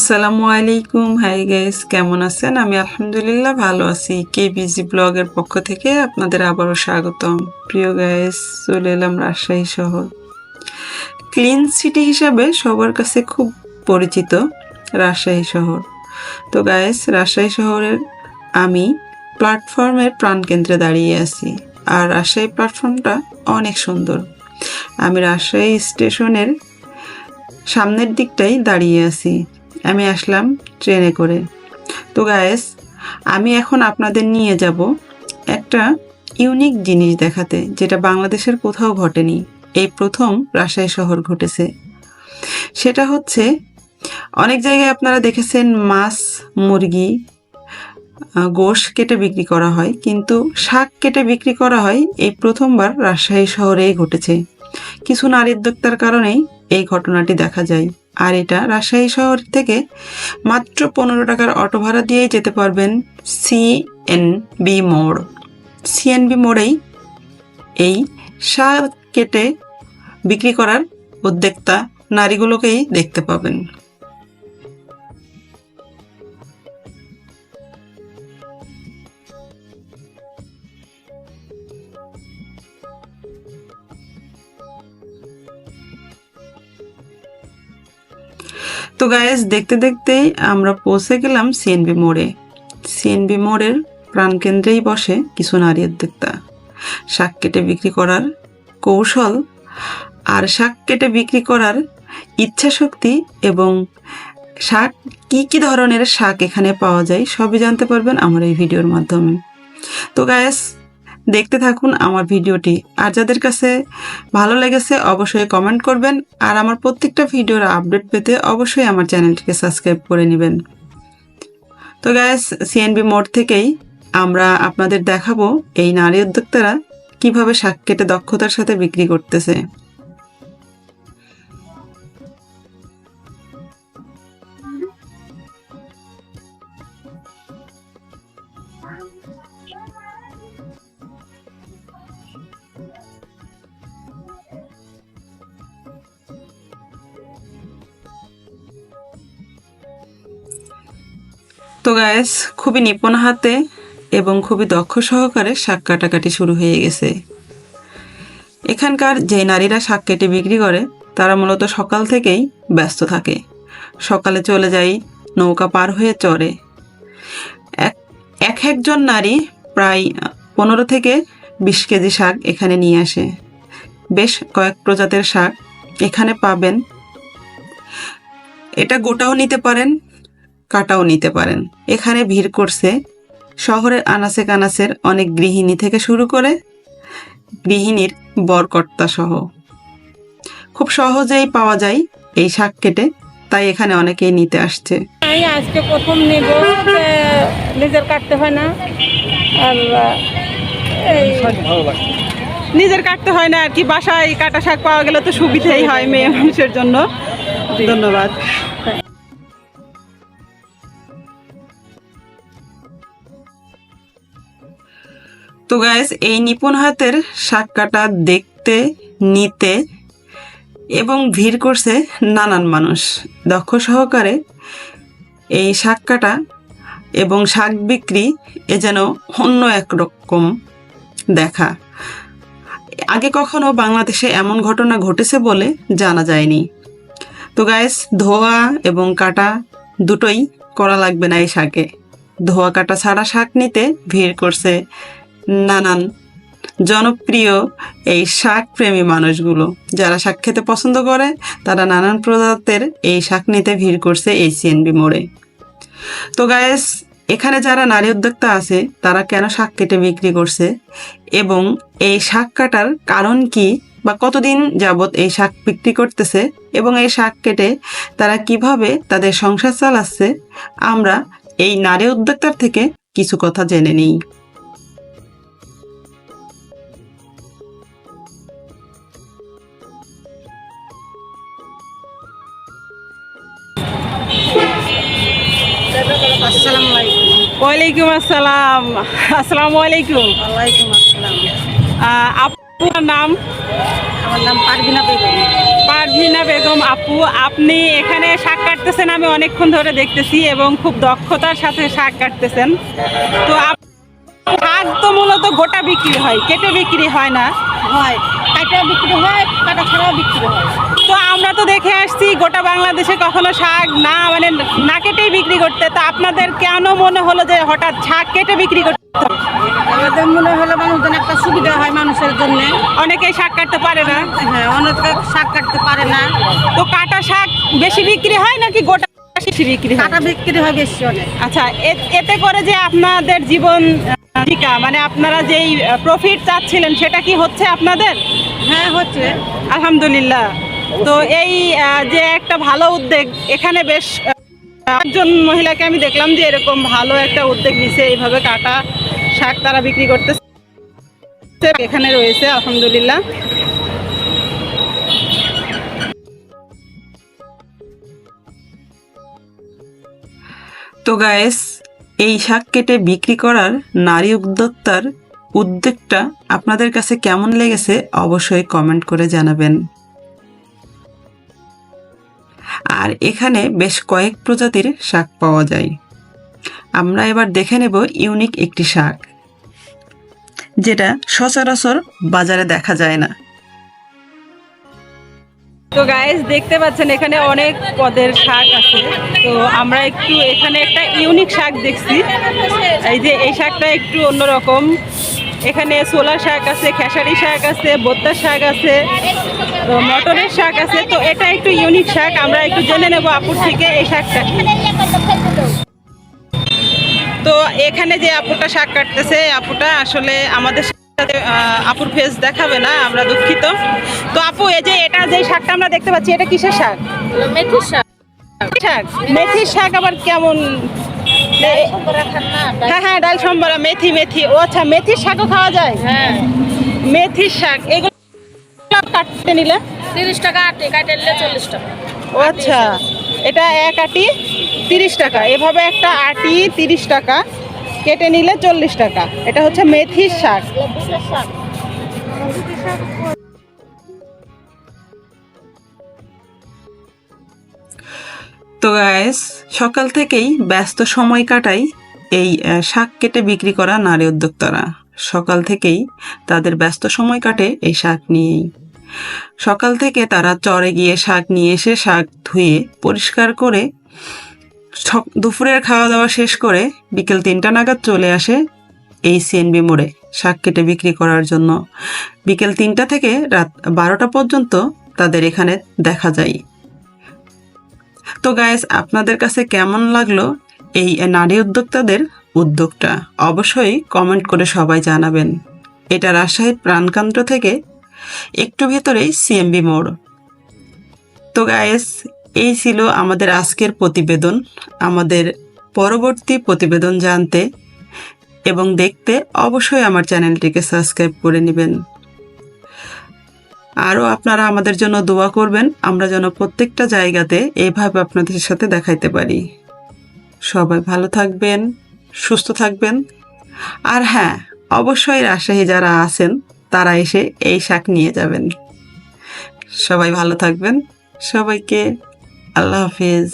আসসালামু আলাইকুম। Hi guys কেমন আছেন? আমি আলহামদুলিল্লাহ ভালো আছি। কে বিজি ব্লগের পক্ষ থেকে আপনাদের আবারও স্বাগতম। প্রিয় গাইস চলে এলাম রাজশাহী শহর। ক্লিন সিটি হিসাবে সবার কাছে খুব পরিচিত রাজশাহী শহর। তো গাইস রাজশাহী শহরের আমি প্ল্যাটফর্মের প্রাণকেন্দ্রে দাঁড়িয়ে আছি। আর রাজশাহী প্ল্যাটফর্মটা অনেক সুন্দর। আমি রাজশাহী স্টেশনের সামনের দিকটাই দাঁড়িয়ে আছি। আমি আসলাম ট্রেনে করে। তো গায়েস আমি এখন আপনাদের নিয়ে যাব একটা ইউনিক জিনিস দেখাতে, যেটা বাংলাদেশের কোথাও ঘটেনি। এই প্রথম রাজশাহী শহর ঘটেছে। সেটা হচ্ছে, অনেক জায়গায় আপনারা দেখেছেন মাছ, মুরগি গোশ কেটে বিক্রি করা হয়, কিন্তু শাক কেটে বিক্রি করা হয় এই প্রথমবার রাজশাহী শহরেই ঘটেছে। কিছু নারী উদ্যোক্তার কারণেই এই ঘটনাটি দেখা যায়। আর এটা রাজশাহী শহর থেকে মাত্র পনেরো টাকার অটো ভাড়া দিয়েই যেতে পারবেন সিএনবি মোড়। সিএনবি মোড়েই এই শাক কেটে বিক্রি করার উদ্যোক্তা নারীগুলোকেই দেখতে পাবেন। তো গায়েস দেখতে দেখতেই আমরা পৌঁছে গেলাম সিএনবি মোড়ে। সিএনবি মোড়ের প্রাণকেন্দ্রেই বসে কিছু নারী উদ্যোক্তা। শাক কেটে বিক্রি করার কৌশল আর শাক কেটে বিক্রি করার ইচ্ছা শক্তি এবং শাক, কি কি ধরনের শাক এখানে পাওয়া যায় সবই জানতে পারবেন আমার এই ভিডিওর মাধ্যমে। তো গায়েস দেখতে থাকুন আমার ভিডিওটি। আর যাদের কাছে ভালো লেগেছে, অবশ্যই কমেন্ট করবেন। আর আমার প্রত্যেকটা ভিডিওর আপডেট পেতে অবশ্যই আমার চ্যানেলটিকে সাবস্ক্রাইব করে নেবেন। তো গ্যাস সিএনবি মোড় থেকেই আমরা আপনাদের দেখাবো এই নারী উদ্যোক্তারা কীভাবে শাক কেটে দক্ষতার সাথে বিক্রি করতেছে। তো গায়েস খুবই নিপুণ হাতে এবং খুবই দক্ষ সহকারে শাক কাটাকাটি শুরু হয়ে গেছে। এখানকার যে নারীরা শাক কেটে বিক্রি করে, তারা মূলত সকাল থেকেই ব্যস্ত থাকে। সকালে চলে যায় নৌকা পার হয়ে চড়ে। এক একজন নারী প্রায় পনেরো থেকে বিশ কেজি শাক এখানে নিয়ে আসে। বেশ কয়েক প্রজাতির শাক এখানে পাবেন। এটা গোটাও নিতে পারেন কাটাও নিতে পারেন। এখানে ভিড় করছে শহরের আনাচে কানাচের অনেক গৃহিণী থেকে শুরু করে গৃহিণীর বরকর্তা সহ। খুব সহজেই পাওয়া যায় এই শাক কেটে, তাই এখানে অনেকেই নিতে আসছে। আজকে প্রথম নেব নিজের কাটতে হয় না। নিজের কাটতে হয় না আর কি, বাসায় কাটা শাক পাওয়া গেলে তো সুবিধাই হয় মেয়ে মানুষের জন্য। ধন্যবাদ। তো গ্যাস এই নিপুণ হাতের শাক কাটা দেখতে, নিতে এবং ভিড় করছে নানান মানুষ। দক্ষ সহকারে এই শাক কাটা এবং শাক বিক্রি এ যেন অন্য এক রকম দেখা। আগে কখনো বাংলাদেশে এমন ঘটনা ঘটেছে বলে জানা যায়নি। তো গায়েস ধোয়া এবং কাটা দুটোই করা লাগবে না এই শাকে। ধোয়া কাটা ছাড়া শাক নিতে ভিড় করছে নানান জনপ্রিয় এই শাক প্রেমী মানুষগুলো। যারা শাক খেতে পছন্দ করে, তারা নানান প্রজাতের এই শাক নিতে ভিড় করছে এই সিএনবি মোড়ে। তো গায়েস এখানে যারা নারী উদ্যোক্তা আছে, তারা কেন শাক কেটে বিক্রি করছে? এবং এই শাক কাটার কারণ কি? বা কতদিন যাবত এই শাক বিক্রি করতেছে? এবং এই শাক কেটে তারা কীভাবে তাদের সংসার চালাচ্ছে? আমরা এই নারী উদ্যোক্তার থেকে কিছু কথা জেনে নিই। ওয়ালাইকুম আসসালাম। আসসালামু আলাইকুম। ওয়ালাইকুম আসসালাম। আপনার নাম? আমার নাম পারবিনা বেগম। পারভিনা বেগম আপু আপনি এখানে শাক কাটতেছেন আমি অনেকক্ষণ ধরে দেখতেছি এবং খুব দক্ষতার সাথে শাক কাটতেছেন। তো শাক তো মূলত গোটা বিক্রি হয় কেটে বিক্রি হয় না। হয় কাটা বিক্রি হয় কাটা ছাড়াও বিক্রি হয়। তো আমরা তো দেখে আসছি গোটা বাংলাদেশে কখনো শাক না মানে না কেটেই বিক্রি করতে। তো আপনাদের কেন মনে হলো যে হঠাৎ শাক কেটে বিক্রি করতে আমাদের মনে হলো মানুষজন একটা সুবিধা হয় মানুষের জন্য। অনেকেই শাক কাটতে পারে না। হ্যাঁ অনেকে শাক কাটতে পারে না। তো কাটা শাক বেশি বিক্রি হয় নাকি গোটা বেশি বিক্রি হয়? কাটা বিক্রি হয় বেশি অনেক। আচ্ছা এতে করে যে আপনাদের জীবন আহ, মানে আপনারা যেই প্রফিট চাচ্ছিলেন সেটা কি হচ্ছে আপনাদের? হ্যাঁ হচ্ছে। আলহামদুলিল্লাহ। তো এই যে একটা ভালো উদ্যোগ এখানে বেশ একজন মহিলাকে আমি দেখলাম যে এরকম ভালো একটা উদ্যোগ নিছে এইভাবে কাটা শাক তারা বিক্রি করতেছে। এখানে রয়েছে আলহামদুলিল্লাহ। তো গায়েস এই শাক কেটে বিক্রি করার নারী উদ্যোক্তার উদ্যোগটা আপনাদের কাছে কেমন লেগেছে অবশ্যই কমেন্ট করে জানাবেন। আর এখানে বেশ কয়েক প্রজাতির শাক পাওয়া যায়। আমরা এবার দেখে নেব ইউনিক একটি শাক, যেটা সচরাচর বাজারে দেখা যায় না। তো গাইস দেখতে পাচ্ছেন এখানে অনেক পদের শাক আছে। তো আমরা একটু এখানে একটা ইউনিক শাক দেখছি। এই যে এই শাকটা একটু অন্যরকম। এখানে সোলা শাক আছে, খেসারি শাক আছে বোত্তা শাক আছে, তো মটরের শাক আছে। তো এটা একটু ইউনিক শাক, আমরা একটু জেনে নেব আপুর থেকে এই শাকটা। তো এখানে যে আপুটা শাক কাটতেছে, আপুটা আসলে আমাদের আপুর ফেস দেখাবে না আমরা দুঃখিত। তো আপু এই যে এটা যে শাকটা আমরা দেখতে পাচ্ছি এটা কিসের শাক? মেথির শাক। শাক? মেথির শাক আবার কেমন? হ্যাঁ হ্যাঁ ডাল সম্বরা মেথি মেথি। ও আচ্ছা মেথির শাকও খাওয়া যায়? হ্যাঁ। মেথির শাক এগুলো কাটতে নিলে? তিরিশ টাকা আটে কাটে নিলে চল্লিশ টাকা। ও আচ্ছা এটা এক আটি তিরিশ টাকা। এভাবে একটা আটি তিরিশ টাকা। কেটে নিলে চল্লিশ টাকা। এটা হচ্ছে মেথির শাক। তো গায়েস সকাল থেকেই ব্যস্ত সময় কাটাই এই শাক কেটে বিক্রি করা নারী উদ্যোক্তারা। সকাল থেকেই তাদের ব্যস্ত সময় কাটে এই শাক নিয়েই। সকাল থেকে তারা চরে গিয়ে শাক নিয়ে এসে শাক ধুয়ে পরিষ্কার করে দুপুরের খাওয়া দাওয়া শেষ করে বিকেল তিনটা নাগাদ চলে আসে এই সিএনবি মোড়ে শাক কেটে বিক্রি করার জন্য। বিকেল তিনটা থেকে রাত বারোটা পর্যন্ত তাদের এখানে দেখা যায়। তো গায়েস আপনাদের কাছে কেমন লাগল এই নারী উদ্যোক্তাদের উদ্যোগটা? অবশ্যই কমেন্ট করে সবাই জানাবেন। এটা রাজশাহীর প্রাণকেন্দ্র থেকে একটু ভেতরেই সিএমবি মোড়। তো গায়েস এই ছিল আমাদের আজকের প্রতিবেদন। আমাদের পরবর্তী প্রতিবেদন জানতে এবং দেখতে অবশ্যই আমার চ্যানেলটিকে সাবস্ক্রাইব করে নেবেন। আরও আপনারা আমাদের জন্য দোয়া করবেন, আমরা যেন প্রত্যেকটা জায়গাতে এইভাবে আপনাদের সাথে দেখাইতে পারি। সবাই ভালো থাকবেন, সুস্থ থাকবেন। আর হ্যাঁ অবশ্যই রাজশাহী যারা আছেন, তারা এসে এই শাক নিয়ে যাবেন। সবাই ভালো থাকবেন। সবাইকে আল্লাহ হাফিজ